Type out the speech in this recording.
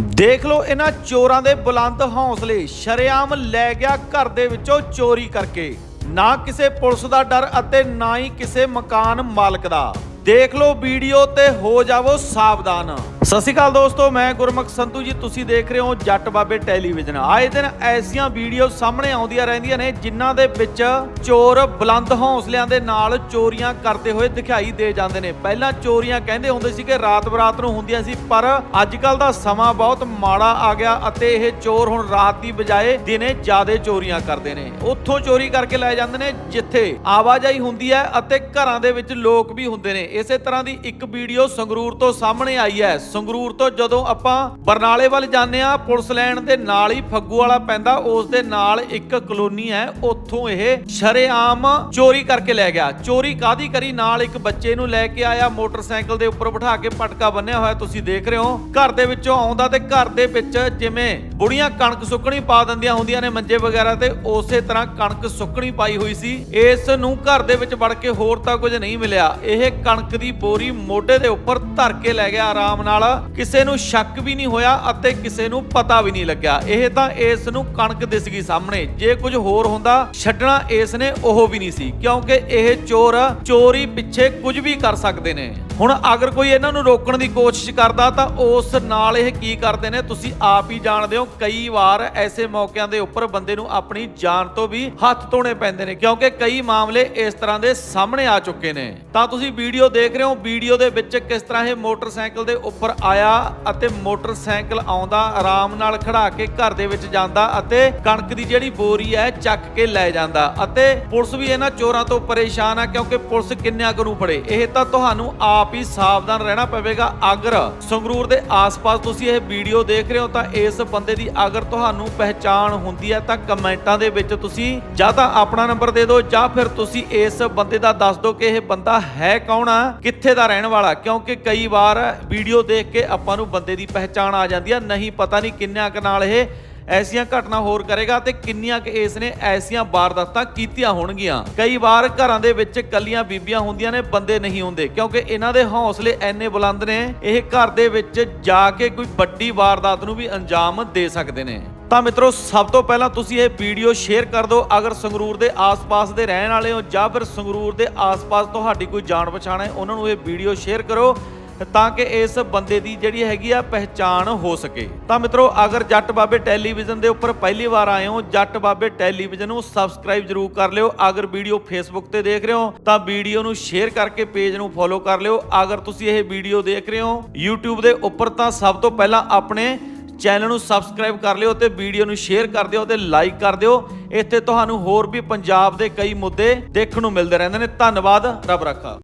ਦੇਖ ਲਓ ਇਹਨਾਂ ਚੋਰਾਂ ਦੇ ਬੁਲੰਦ ਹੌਸਲੇ। ਸ਼ਰੇਆਮ ਲੈ ਗਿਆ ਘਰ ਦੇ ਵਿੱਚੋਂ ਚੋਰੀ ਕਰਕੇ। ਨਾ ਕਿਸੇ ਪੁਲਿਸ ਦਾ ਡਰ ਅਤੇ ਨਾ ਹੀ ਕਿਸੇ ਮਕਾਨ ਮਾਲਕ ਦਾ। ਦੇਖ ਲਓ ਵੀਡੀਓ ਤੇ ਹੋ ਜਾਵੋ ਸਾਵਧਾਨ। ਸਤਿ ਸ਼੍ਰੀ ਅਕਾਲ ਦੋਸਤੋ, ਮੈਂ ਗੁਰਮੁਖ ਸੰਧੂ ਜੀ, ਤੁਸੀਂ ਦੇਖ ਰਹੇ ਹੋ ਜੱਟ ਬਾਬੇ ਟੈਲੀਵਿਜ਼ਨ। ਆਏ ਦਿਨ ਐਸੀਆਂ ਵੀਡੀਓ ਸਾਹਮਣੇ ਆਉਂਦੀਆਂ ਰਹਿੰਦੀਆਂ ਨੇ, ਜਿਨ੍ਹਾਂ ਦੇ ਵਿੱਚ ਚੋਰ ਬੁਲੰਦ ਹੌਸਲਿਆਂ ਦੇ ਨਾਲ ਚੋਰੀਆਂ ਕਰਦੇ ਹੋਏ ਦਿਖਾਈ ਦੇ ਜਾਂਦੇ ਨੇ। ਪਹਿਲਾਂ ਚੋਰੀਆਂ ਕਹਿੰਦੇ ਹੁੰਦੇ ਸੀ ਕਿ ਰਾਤ ਬਰਾਤ ਨੂੰ ਹੁੰਦੀਆਂ ਸੀ, ਪਰ ਅੱਜ ਕੱਲ ਦਾ ਸਮਾਂ ਬਹੁਤ ਮਾੜਾ ਆ ਗਿਆ ਅਤੇ ਇਹ ਚੋਰ ਹੁਣ ਰਾਤ ਦੀ ਬਜਾਏ ਦਿਨੇ ਜ਼ਿਆਦਾ ਚੋਰੀਆਂ ਕਰਦੇ ਨੇ। ਉੱਥੋਂ ਚੋਰੀ ਕਰਕੇ ਲੈ ਜਾਂਦੇ ਨੇ, ਜਿੱਥੇ ਆਵਾਜਾਈ ਹੁੰਦੀ ਹੈ ਅਤੇ ਘਰਾਂ ਦੇ ਵਿੱਚ ਲੋਕ ਵੀ ਹੁੰਦੇ ਨੇ। ਇਸੇ ਤਰ੍ਹਾਂ ਦੀ ਇੱਕ ਵੀਡੀਓ ਸੰਗਰੂਰ ਤੋਂ ਸਾਹਮਣੇ ਆਈ ਹੈ। ਸੰਗਰੂਰ ਤੋਂ ਜਦੋਂ ਆਪਾਂ ਬਰਨਾਲੇ ਵੱਲ ਜਾਂਦੇ ਆ ਪੁਲਿਸ ਲਾਈਨ ਦੇ ਨਾਲ ਹੀ ਫੱਗੂ ਵਾਲਾ ਪੈਂਦਾ, ਉਸ ਦੇ ਨਾਲ ਇੱਕ ਕਲੋਨੀ ਹੈ, ਉੱਥੋਂ ਇਹ ਸ਼ਰੇਆਮ ਚੋਰੀ ਕਰਕੇ ਲੈ ਗਿਆ। ਚੋਰੀ ਕਾਦੀ ਕਰੀ? ਨਾਲ ਇੱਕ ਬੱਚੇ ਨੂੰ ਲੈ ਕੇ ਆਇਆ, ਮੋਟਰਸਾਈਕਲ ਦੇ ਉੱਪਰ ਬਿਠਾ ਕੇ ਪਟਕਾ ਬੰਨਿਆ ਹੋਇਆ, ਤੁਸੀਂ ਦੇਖ ਰਹੇ ਹੋ। ਘਰ ਦੇ ਵਿੱਚੋਂ ਆਉਂਦਾ ਤੇ ਘਰ ਦੇ ਵਿੱਚ ਜਿਵੇਂ ਬੁੜੀਆਂ ਕਣਕ ਸੁੱਕਣੀ ਪਾ ਦਿੰਦੀਆਂ ਹੁੰਦੀਆਂ ਨੇ ਮੰਜੇ ਵਗੈਰਾ ਤੇ, ਉਸੇ ਤਰ੍ਹਾਂ ਕਣਕ ਸੁੱਕਣੀ ਪਾਈ ਹੋਈ ਸੀ। ਇਸ ਨੂੰ ਘਰ ਦੇ ਵਿੱਚ ਵੜ ਕੇ ਹੋਰ ਤਾਂ ਕੁਝ ਨਹੀਂ ਮਿਲਿਆ। ਇਹ ਕਣਕ ਦੀ ਬੋਰੀ ਮੋਢੇ ਦੇ ਉੱਪਰ ਧਰ ਕੇ ਲੈ ਗਿਆ, ਆਰਾਮ ਨਾਲ ਕਿਸੇ ਨੂੰ ਸ਼ੱਕ ਵੀ ਨਹੀਂ ਹੋਇਆ ਅਤੇ ਕਿਸੇ ਨੂੰ ਪਤਾ ਵੀ ਨਹੀਂ ਲੱਗਿਆ। ਇਹ ਤਾਂ ਇਸ ਨੂੰ ਕਣਕ ਦਿਸ ਗਈ ਸਾਹਮਣੇ। ਜੇ ਕੁਝ ਹੋਰ ਹੁੰਦਾ, ਛੱਡਣਾ ਇਸ ਨੇ ਉਹ ਵੀ ਨਹੀਂ ਸੀ, ਕਿਉਂਕਿ ਇਹ ਚੋਰ ਚੋਰੀ ਪਿੱਛੇ ਕੁਝ ਵੀ ਕਰ ਸਕਦੇ ਨੇ। ਹੁਣ ਅਗਰ ਕੋਈ ਇਹਨਾਂ ਨੂੰ ਰੋਕਣ ਦੀ ਕੋਸ਼ਿਸ਼ ਕਰਦਾ ਤਾਂ ਉਸ ਨਾਲ ਇਹ ਕੀ ਕਰਦੇ ਨੇ? ਤੁਸੀਂ ਆਪ ਹੀ ਜਾਣਦੇ ਹੋ, ਕਈ ਵਾਰ ਐਸੇ ਮੌਕਿਆਂ ਦੇ ਉੱਪਰ ਬੰਦੇ ਨੂੰ ਆਪਣੀ ਜਾਨ ਤੋਂ ਵੀ ਹੱਥ ਧੋਣੇ ਪੈਂਦੇ ਨੇ, ਕਿਉਂਕਿ ਕਈ ਮਾਮਲੇ ਇਸ ਤਰ੍ਹਾਂ ਦੇ ਸਾਹਮਣੇ ਆ ਚੁੱਕੇ ਨੇ। ਤਾਂ ਤੁਸੀਂ ਵੀਡੀਓ ਦੇਖ ਰਹੇ ਹੋ, ਵੀਡੀਓ ਦੇ ਵਿੱਚ ਕਿਸ ਤਰ੍ਹਾਂ ਇਹ ਮੋਟਰਸਾਈਕਲ ਦੇ ਉੱਪਰ ਆਇਆ ਅਤੇ ਮੋਟਰਸਾਈਕਲ ਆਉਂਦਾ, ਆਰਾਮ ਨਾਲ ਖੜਾ ਕੇ ਘਰ ਦੇ ਵਿੱਚ ਜਾਂਦਾ ਅਤੇ ਕਣਕ ਦੀ ਜਿਹੜੀ ਬੋਰੀ ਹੈ, ਚੱਕ ਕੇ ਲੈ ਜਾਂਦਾ ਅਤੇ ਪੁਲਿਸ ਵੀ ਇਹਨਾਂ ਚੋਰਾਂ ਤੋਂ ਪਰੇਸ਼ਾਨ ਆ, ਕਿਉਂਕਿ ਪੁਲਿਸ ਕਿੰਨਿਆਂ ਕੁ ਫੜੇ? ਇਹ ਤਾਂ ਤੁਹਾਨੂੰ ਆਪ ਹੀ ਸਾਵਧਾਨ ਰਹਿਣਾ ਪਵੇਗਾ ਅਗਰ ਸੰਗਰੂਰ ਦੇ ਆਸ-ਪਾਸ ਤੁਸੀਂ ਇਹ ਵੀਡੀਓ ਦੇਖ ਰਹੇ ਹੋ ਤਾਂ ਇਸ ਬੰਦੇ ਦੀ ਅਗਰ ਤੁਹਾਨੂੰ ਪਹਿਚਾਣ ਹੁੰਦੀ ਹੈ ਤਾਂ ਕਮੈਂਟਾਂ ਦੇ ਵਿੱਚ ਤੁਸੀਂ ਜਾਂ ਤਾਂ ਆਪਣਾ ਨੰਬਰ ਦੇ ਦਿਓ ਜਾਂ ਫਿਰ ਤੁਸੀਂ ਇਸ ਬੰਦੇ ਦਾ ਦੱਸ ਦਿਓ ਕਿ ਇਹ ਬੰਦਾ ਹੈ ਕੌਣ ਆ, ਕਿੱਥੇ ਦਾ ਰਹਿਣ ਵਾਲਾ, ਕਿਉਂਕਿ ਕਈ ਵਾਰ ਵੀਡੀਓ ਦੇਖ ਕੇ ਆਪਾਂ ਨੂੰ ਬੰਦੇ ਦੀ ਪਹਿਚਾਣ ਆ ਜਾਂਦੀ ਹੈ ਨਹੀਂ ਪਤਾ ਨਹੀਂ ਕਿੰਨਿਆਂ ਕੁ ਨਾਲ ਇਹ ਐਸੀਆਂ ਘਟਨਾ ਹੋਰ ਕਰੇਗਾ ਤੇ ਕਿੰਨੀਆਂ ਕਿ ਇਸ ਨੇ ਐਸੀਆਂ ਵਾਰਦਾਤਾਂ ਕੀਤੀਆਂ ਹੋਣਗੀਆਂ। ਕਈ ਵਾਰ ਘਰਾਂ ਦੇ ਵਿੱਚ ਕੱਲੀਆਂ ਬੀਬੀਆਂ ਹੁੰਦੀਆਂ ਨੇ, ਬੰਦੇ ਨਹੀਂ ਹੁੰਦੇ, ਕਿਉਂਕਿ ਇਹਨਾਂ ਦੇ ਹੌਸਲੇ ਐਨੇ ਬੁਲੰਦ ਨੇ, ਇਹ ਘਰ ਦੇ ਵਿੱਚ ਜਾ ਕੇ ਕੋਈ ਵੱਡੀ ਵਾਰਦਾਤ ਨੂੰ ਵੀ ਅੰਜਾਮ ਦੇ ਸਕਦੇ ਨੇ। ਤਾਂ ਮਿੱਤਰੋ, ਸਭ ਤੋਂ ਪਹਿਲਾਂ ਤੁਸੀਂ ਇਹ ਵੀਡੀਓ ਸ਼ੇਅਰ ਕਰ ਦਿਓ। ਅਗਰ ਸੰਗਰੂਰ ਦੇ ਆਸ-ਪਾਸ ਦੇ ਰਹਿਣ ਵਾਲੇ ਹੋ ਜਾਂ ਫਿਰ ਸੰਗਰੂਰ ਦੇ ਆਸ-ਪਾਸ ਤੁਹਾਡੀ ਕੋਈ ਜਾਣ ਪਛਾਣ ਹੈ, ਉਹਨਾਂ ਨੂੰ ਇਹ ਵੀਡੀਓ ਸ਼ੇਅਰ ਕਰੋ। ਤਾਂ ਕਿ ਇਸ ਬੰਦੇ ਦੀ ਜਿਹੜੀ ਹੈਗੀ ਆ ਪਹਿਚਾਣ ਹੋ ਸਕੇ। ਤਾਂ ਮਿੱਤਰੋ, ਅਗਰ ਜੱਟ ਬਾਬੇ ਟੈਲੀਵਿਜ਼ਨ ਦੇ ਉੱਪਰ ਪਹਿਲੀ ਵਾਰ ਆਏ ਹੋ, ਜੱਟ ਬਾਬੇ ਟੈਲੀਵਿਜ਼ਨ ਨੂੰ ਸਬਸਕ੍ਰਾਈਬ ਜਰੂਰ ਕਰ ਲਿਓ। ਅਗਰ ਵੀਡੀਓ ਫੇਸਬੁੱਕ ਤੇ ਦੇਖ ਰਹੇ ਹੋ, ਤਾਂ ਵੀਡੀਓ ਨੂੰ ਸ਼ੇਅਰ ਕਰਕੇ ਪੇਜ ਨੂੰ ਫੋਲੋ ਕਰ ਲਿਓ। ਅਗਰ ਤੁਸੀਂ ਇਹ ਵੀਡੀਓ ਦੇਖ ਰਹੇ ਹੋ YouTube ਦੇ ਉੱਪਰ, ਤਾਂ ਸਭ ਤੋਂ ਪਹਿਲਾਂ ਆਪਣੇ ਚੈਨਲ ਨੂੰ ਸਬਸਕ੍ਰਾਈਬ ਕਰ ਲਿਓ ਤੇ ਵੀਡੀਓ ਨੂੰ ਸ਼ੇਅਰ ਕਰ ਦਿਓ ਤੇ ਲਾਈਕ ਕਰ ਦਿਓ। ਇੱਥੇ ਤੁਹਾਨੂੰ ਹੋਰ ਵੀ ਪੰਜਾਬ ਦੇ ਕਈ ਮੁੱਦੇ ਦੇਖਣ ਨੂੰ ਮਿਲਦੇ ਰਹਿੰਦੇ ਨੇ। ਧੰਨਵਾਦ, ਰੱਬ ਰੱਖਾ।